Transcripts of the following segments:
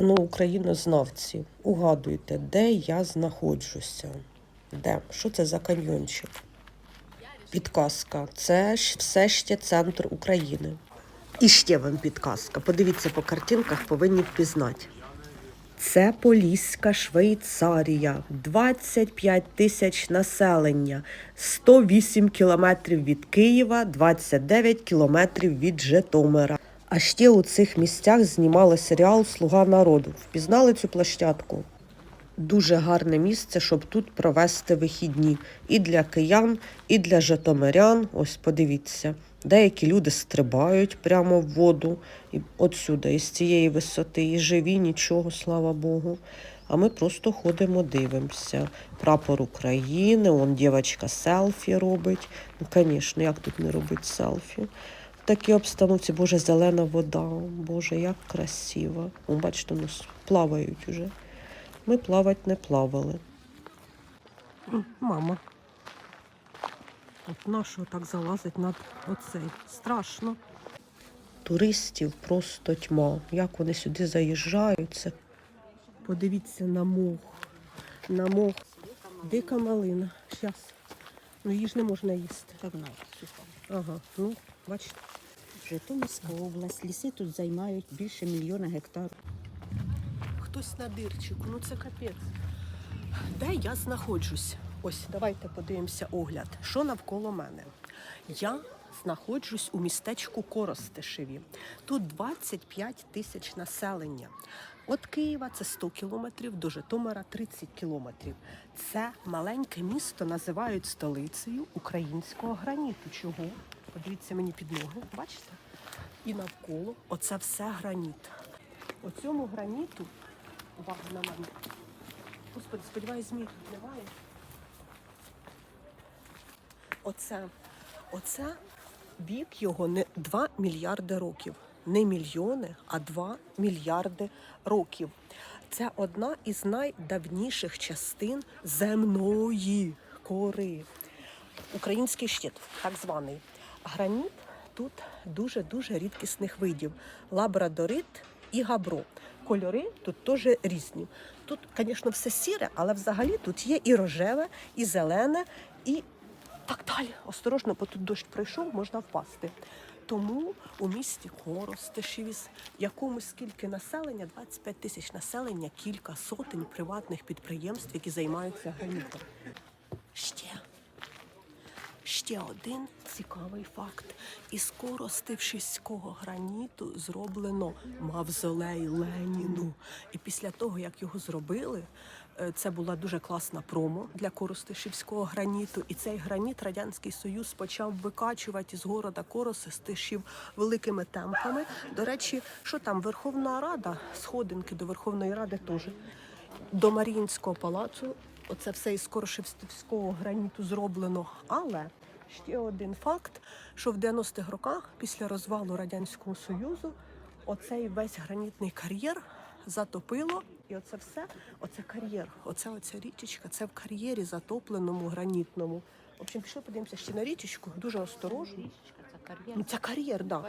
Ну, українознавці, угадуйте, де я знаходжуся? Де? Що це за каньйончик? Підказка. Це ж все ще центр України. І ще вам підказка. Подивіться по картинках, повинні впізнати. Це Поліська Швейцарія, 25 тисяч населення, 108 кілометрів від Києва, 29 кілометрів від Житомира. А ще у цих місцях знімали серіал Слуга народу. Впізнали цю площадку? Дуже гарне місце, щоб тут провести вихідні і для киян, і для житомирян. Ось подивіться. Деякі люди стрибають прямо в воду, і отсюди, із цієї висоти, і живі, нічого, слава Богу. А ми просто ходимо, дивимося. Прапор України, он дівчинка селфі робить. Ну, звісно, як тут не робить селфі? Такій обстановці, Боже, зелена вода. Боже, як красиво. О, бачите, у нас плавають уже. Ми плавати не плавали. Мама. От нашого так залазить над оцей. Страшно. Туристів просто тьма. Як вони сюди заїжджають. Це... Подивіться на мох. На мох. Дика малина. Щас. Ну її ж не можна їсти. Ага, ну, бачите. Житомирська область. Ліси тут займають більше мільйона гектарів. Хтось на дирчику, ну це капець. Де я знаходжусь? Ось давайте подивимося огляд. Що навколо мене? Я знаходжусь у містечку Коростишеві. Тут 25 тисяч населення. От Києва це 100 кілометрів, до Житомира 30 кілометрів. Це маленьке місто називають столицею українського граніту. Чого? Подивіться мені під ноги, бачите? І навколо оце все граніт. Оцьому граніту, увага на мене. Господи, сподіваюсь, змій тут немає. Оце, оце вік його не 2 мільярди років. Не мільйони, а 2 мільярди років. Це одна із найдавніших частин земної кори. Український щит, так званий. Граніт тут дуже-дуже рідкісних видів. Лабрадорит і габро. Кольори тут теж різні. Тут, звісно, все сіре, але взагалі тут є і рожеве, і зелене, і так далі. Осторожно, бо тут дощ пройшов, можна впасти. Тому у місті Коростишеві, з якомусь скільки населення, 25 тисяч населення, кілька сотень приватних підприємств, які займаються гранітом. Ще Ще один цікавий факт. Із коростившиського граніту зроблено мавзолей Леніну. І після того, як його зробили, е, це була дуже класна промо для коростишівського граніту. І цей граніт Радянський Союз почав викачувати з города Коростишів великими темпами. До речі, що там Верховна Рада, сходинки до Верховної Ради теж до Маріїнського палацу. Оце все із Корошевського граніту зроблено. Але ще один факт, що в 90-х роках, після розвалу Радянського Союзу, оцей весь гранітний кар'єр затопило. І оце все, оце кар'єр, оце оця річечка, це в кар'єрі затопленому гранітному. В общем, пішли подивимося ще на річечку, дуже осторожно. Ну, це кар'єр, так. Да.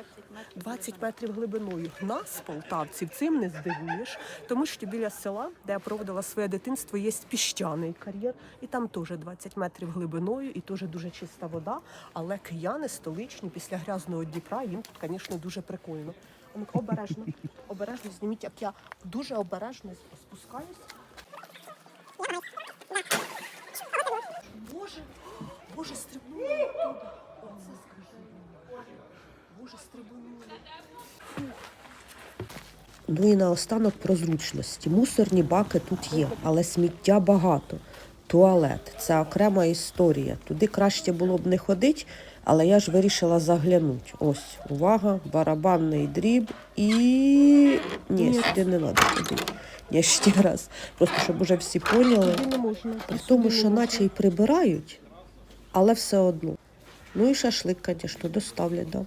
20 метрів. глибиною. Нас, полтавців, цим не здивуєш, тому що біля села, де я проводила своє дитинство, є піщаний кар'єр, і там теж 20 метрів глибиною, і теж дуже чиста вода. Але кияни столичні після грязного Дніпра їм тут, звісно, дуже прикольно. А обережно, обережно зніміть, як я дуже обережно спускаюсь. Боже, Боже, стрибнула оттуда. Оце скажи. Боже, стрибнула. Ну і наостанок про зручності. Мусорні баки тут є, але сміття багато. Туалет це окрема історія. Туди краще було б не ходити, але я ж вирішила заглянути. Ось, увага, барабанний дріб і. Ні, сюди не треба ходити. Я ще раз. Просто щоб уже всі поняли. При тому, що наче й прибирають, але все одно. Ну і шашлик, звісно, доставлять, да.